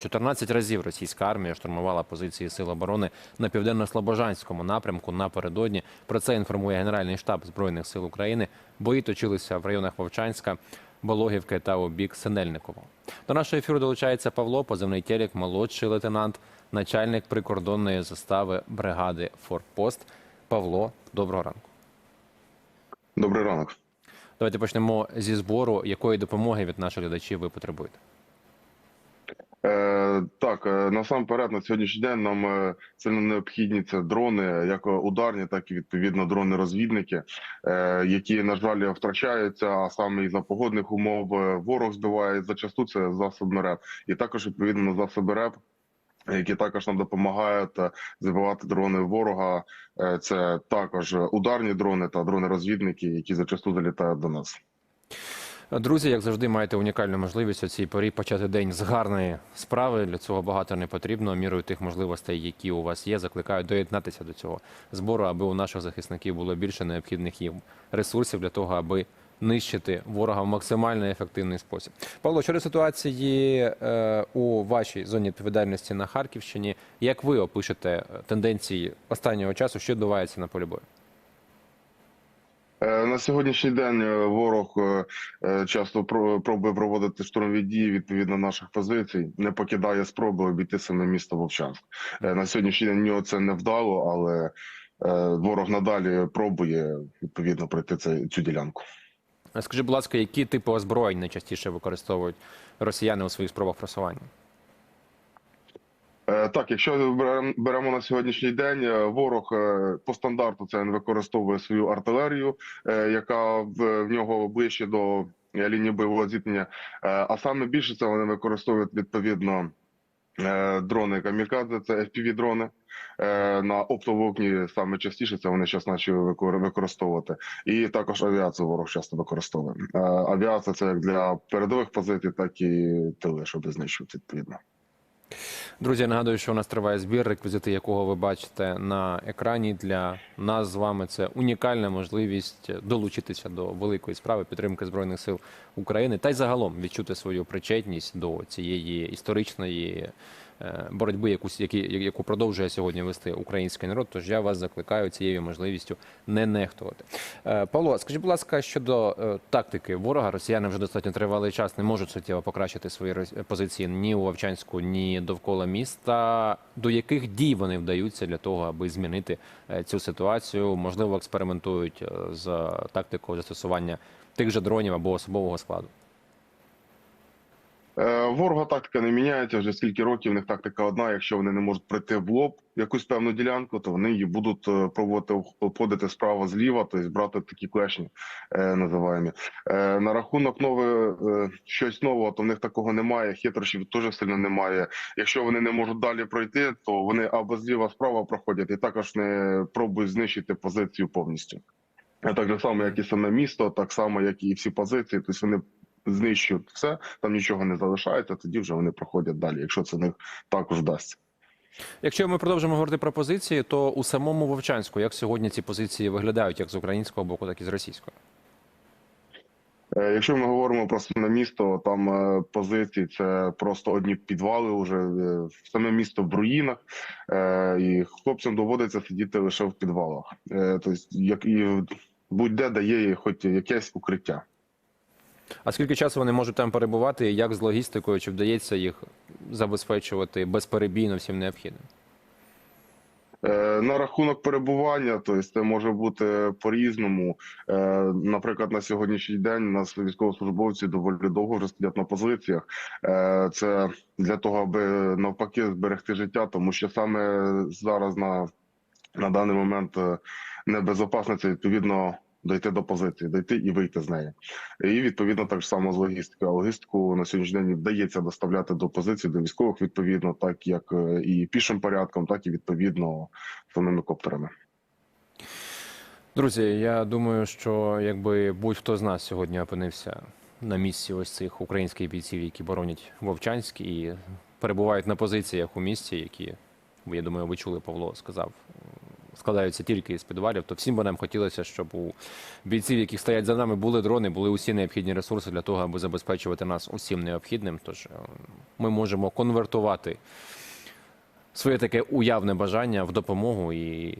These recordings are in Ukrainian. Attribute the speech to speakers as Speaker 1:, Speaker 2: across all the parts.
Speaker 1: 14 разів російська армія штурмувала позиції сил оборони на південно-слобожанському напрямку напередодні. Про це інформує Генеральний штаб збройних сил України. Бої точилися в районах Вовчанська, Бологівки та у бік Синельниково. До нашого ефіру долучається Павло, позивний телек, молодший лейтенант, начальник прикордонної застави бригади Форпост. Павло, доброго ранку.
Speaker 2: Добрий ранок.
Speaker 1: Давайте почнемо зі збору. Якої допомоги від наших глядачів ви потребуєте?
Speaker 2: Е, так, е, насамперед на сьогоднішній день нам е, сильно необхідні це дрони, як ударні, так і відповідно дрони-розвідники, які на жаль втрачаються. А саме із за погодних умов ворог збиває зачасту це засоби РЕП. І також відповідно засоби РЕП, які також нам допомагають збивати дрони ворога. Це також ударні дрони та дрони-розвідники, які зачасту залітають до нас.
Speaker 1: Друзі, як завжди, маєте унікальну можливість у цій порі почати день з гарної справи. Для цього багато не потрібно. Мірою тих можливостей, які у вас є, закликаю доєднатися до цього збору, аби у наших захисників було більше необхідних їм ресурсів для того, аби нищити ворога в максимально ефективний спосіб. Павло, щодо ситуації е, у вашій зоні відповідальності на Харківщині, як ви опишете тенденції останнього часу, що відбувається на полі бою?
Speaker 2: Е, На сьогоднішній день е, ворог е, часто про- пробує проводити штурмові дії відповідно наших позицій, не покидає спроби обійти саме місто Вовчанськ. На сьогоднішній день нього це не вдало, але ворог надалі пробує відповідно пройти це- цю ділянку.
Speaker 1: Скажи, будь ласка, які типи озброєнь найчастіше використовують росіяни у своїх спробах просування?
Speaker 2: Е, Так, якщо берем- беремо на сьогоднішній день, е, ворог е, по стандарту це він використовує свою артилерію, яка в, нього ближче до лінії бойового зіткнення. А саме більше це вони використовують відповідно дрони камікадзе, це fpv дрони на оптоволокні саме частіше це вони зараз почали використовувати. І також авіацію ворог часто використовує. Авіація це як для передових позицій, так і тили, щоб знищувати відповідно.
Speaker 1: Друзі, нагадую, що у нас триває збір, реквізити якого ви бачите на екрані. Для нас з вами це унікальна можливість долучитися до великої справи підтримки збройних сил України та й загалом відчути свою причетність до цієї історичної боротьби, яку, які- яку продовжує сьогодні вести український народ. Тож я вас закликаю цією можливістю не нехтувати. Е, Павло, скажіть, будь ласка, щодо е, тактики ворога, росіяни вже достатньо тривалий час не можуть суттєво покращити свої позиції ні у Вовчанську, ні довкола міста. До яких дій вони вдаються для того, аби змінити е, цю ситуацію? Можливо, експериментують е, з тактикою застосування тих же дронів або особового складу.
Speaker 2: Е, Ворога тактика не міняється вже скільки років. У них тактика одна. Якщо вони не можуть пройти в лоб якусь певну ділянку, то вони її будуть е, пробувати обходити справа зліва, тобто брати такі клешні е, називаємо. На рахунок нове щось нового, то в них такого немає. Хитрощів теж сильно немає. Якщо вони не можуть далі пройти, то вони або зліва справа проходять і також не пробують знищити позицію повністю. Так само, як і саме місто, так само, як і всі позиції. Тобто вони знищують все, там нічого не залишається, тоді вже вони проходять далі, якщо це них також вдасться.
Speaker 1: Якщо ми продовжимо говорити про позиції, то у самому Вовчанську як сьогодні ці позиції виглядають як з українського боку, так і з російського.
Speaker 2: Е, Якщо ми говоримо про саме місто, там е, позиції це просто одні підвали. Вже е, саме місто в руїнах, і хлопцям доводиться сидіти лише в підвалах. Тобто, як і будь-де дає хоч якесь укриття.
Speaker 1: А скільки часу вони можуть там перебувати, і як з логістикою, чи вдається їх забезпечувати безперебійно всім необхідним?
Speaker 2: Е, На рахунок перебування, тобто це може бути по-різному. Е, Наприклад, на сьогоднішній день у нас військовослужбовці доволі довго вже сидять на позиціях. Е, Це для того, аби навпаки зберегти життя, тому що саме зараз на, на даний момент небезопасно це відповідно дойти до позиції, дойти і вийти з неї. І відповідно так само з логістикою. Логістику на сьогоднішній день вдається доставляти до позиції, до військових відповідно, так як е, і пішим порядком, так і відповідно самими коптерами.
Speaker 1: Друзі, я думаю, що якби будь-хто з нас сьогодні опинився на місці ось цих українських бійців, які боронять Вовчанськ і перебувають на позиціях у місті, які я думаю, ви чули, Павло сказав складаються тільки із підвалів, то всім би нам хотілося, щоб у бійців, які стоять за нами, були дрони, були усі необхідні ресурси для того, аби забезпечувати нас усім необхідним. Тож е, ми можемо конвертувати своє таке уявне бажання в допомогу і.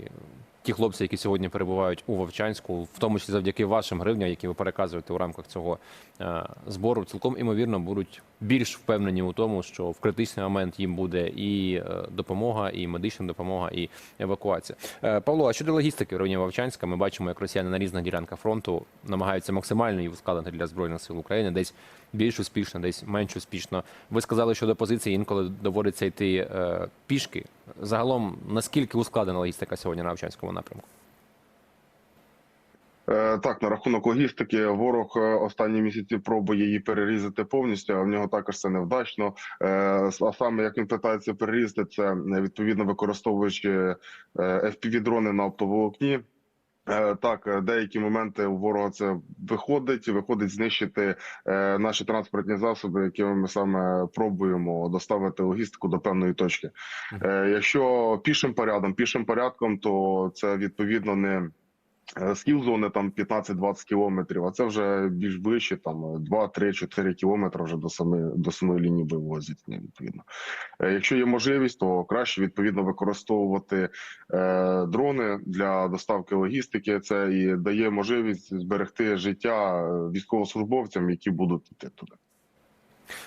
Speaker 1: Ті хлопці, які сьогодні перебувають у Вовчанську, в тому числі завдяки вашим гривням, які ви переказуєте у рамках цього е, збору, цілком імовірно будуть більш впевнені у тому, що в критичний момент їм буде і е, допомога, і медична допомога, і евакуація. Е, Павло, а щодо логістики в районі Вовчанська, ми бачимо, як росіяни на різних ділянках фронту намагаються максимально її ускладнити для збройних сил України, десь більш успішно, десь менш успішно. Ви сказали, що до позиції інколи доводиться йти пішки. Загалом, наскільки ускладнена логістика сьогодні на авчанському напрямку?
Speaker 2: Е, Так, на рахунок логістики, ворог е, останні місяці пробує її перерізати повністю, а в нього також це невдачно. Е, А саме як він питається перерізати, це відповідно використовуючи е, FPV-дрони на оптоволокні. Е, Так, е, деякі моменти у ворога це виходить, виходить знищити е, наші транспортні засоби, якими ми саме пробуємо доставити логістику до певної точки. Якщо пішим порядом, пішим порядком, то це відповідно не е, схил зони там 15-20 кілометрів, а це вже більш ближче, там 2, 3, 4 кілометри вже до самої до самої лінії бойового зіткнення. Відповідно, Е, якщо є можливість, то краще відповідно використовувати е, дрони для доставки логістики. Це і дає можливість зберегти життя е, військовослужбовцям, які будуть йти туди.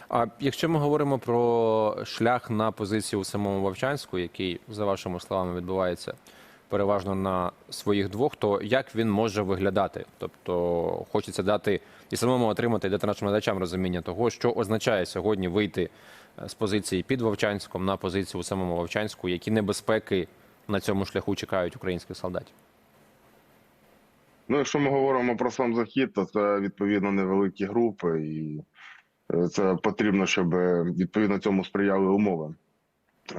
Speaker 1: А якщо ми говоримо про шлях на позицію у самому Вовчанську, який, за вашими словами, відбувається переважно на своїх двох, то як він може виглядати? Тобто хочеться дати і самому отримати і дати нашим глядачам розуміння того, що означає сьогодні вийти е, з позиції під Вовчанськом на позицію у самому Вовчанську, які небезпеки на цьому шляху чекають українських солдатів.
Speaker 2: Ну, якщо ми говоримо про сам захід, то це відповідно невеликі групи, і е, це потрібно, щоб е, відповідно цьому сприяли умови.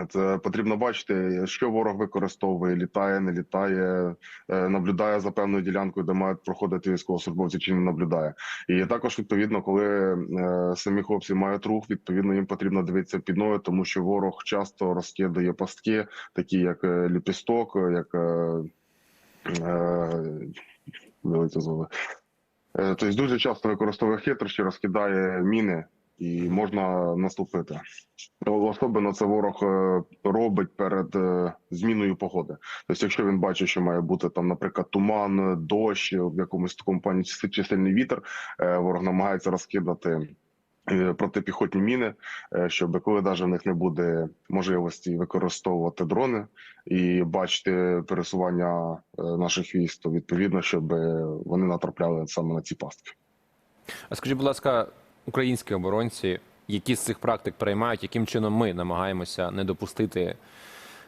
Speaker 2: Це потрібно бачити, що ворог використовує, літає, не літає, е, наблюдає за певною ділянкою, де мають проходити військовослужбовці, чи не наблюдає. І також відповідно, коли е, самі хлопці мають рух, відповідно їм потрібно дивитися під ноги, тому що ворог часто розкидає пастки, такі як е, ліпісток, як Тобто дуже часто використовує хитрощі, розкидає міни і можна наступити. Особливо це ворог е, робить перед е, зміною погоди. Тобто, якщо він бачить, що має бути там, наприклад, туман, дощ в якомусь такому плані чи сильний вітер, е, ворог намагається розкидати. е, Протипіхотні міни, е, щоб коли навіть в них не буде можливості використовувати дрони і бачити пересування е, наших військ, то відповідно, щоб е, вони натрапляли саме на ці пастки.
Speaker 1: А скажіть, будь ласка, українські оборонці, які з цих практик переймають, яким чином ми намагаємося не допустити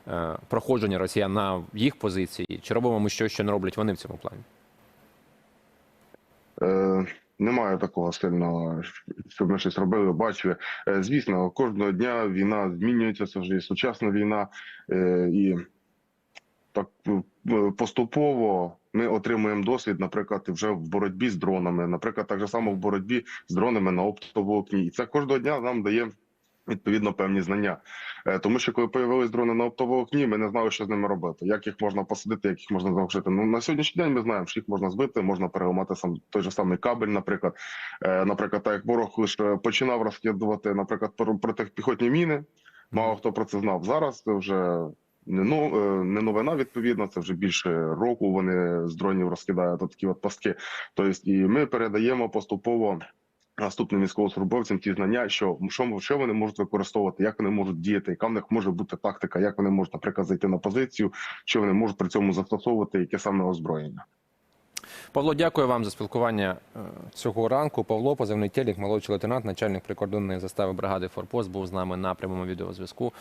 Speaker 1: е, проходження росіян на їх позиції? Чи робимо ми щось, що не роблять вони в цьому плані?
Speaker 2: Е, немає такого сильного, щоб ми щось робили, бачили. Е, звісно, кожного дня війна змінюється, це вже і сучасна війна, е, і так е, поступово ми отримуємо досвід, наприклад, вже в боротьбі з дронами, наприклад, так же само в боротьбі з дронами на оптоволокні. І це кожного дня нам дає. Відповідно, певні знання, Е, тому що коли появились дрони на оптоволокні, ми не знали, що з ними робити, як їх можна посадити, як їх можна заглушити. Ну на сьогоднішній день ми знаємо, що їх можна збити, можна переламати сам той же самий кабель. Наприклад, Е, наприклад, так як ворог лише починав розкидувати, наприклад, про- протипіхотні міни. Мало хто про це знав. Зараз це вже ну е, не новина. Відповідно, це вже більше року. Вони з дронів розкидають такі от пастки. Тобто, і ми передаємо поступово. Наступним військовослужбовцям ті знання, що що, що вони можуть використовувати, як вони можуть діяти, яка в них може бути тактика, як вони можуть, наприклад, зайти на позицію, що вони можуть при цьому застосовувати, яке саме озброєння.
Speaker 1: Павло, дякую вам за спілкування е, цього ранку. Павло, позивний телік, молодший лейтенант, начальник прикордонної застави бригади Форпост, був з нами на прямому відеозв'язку.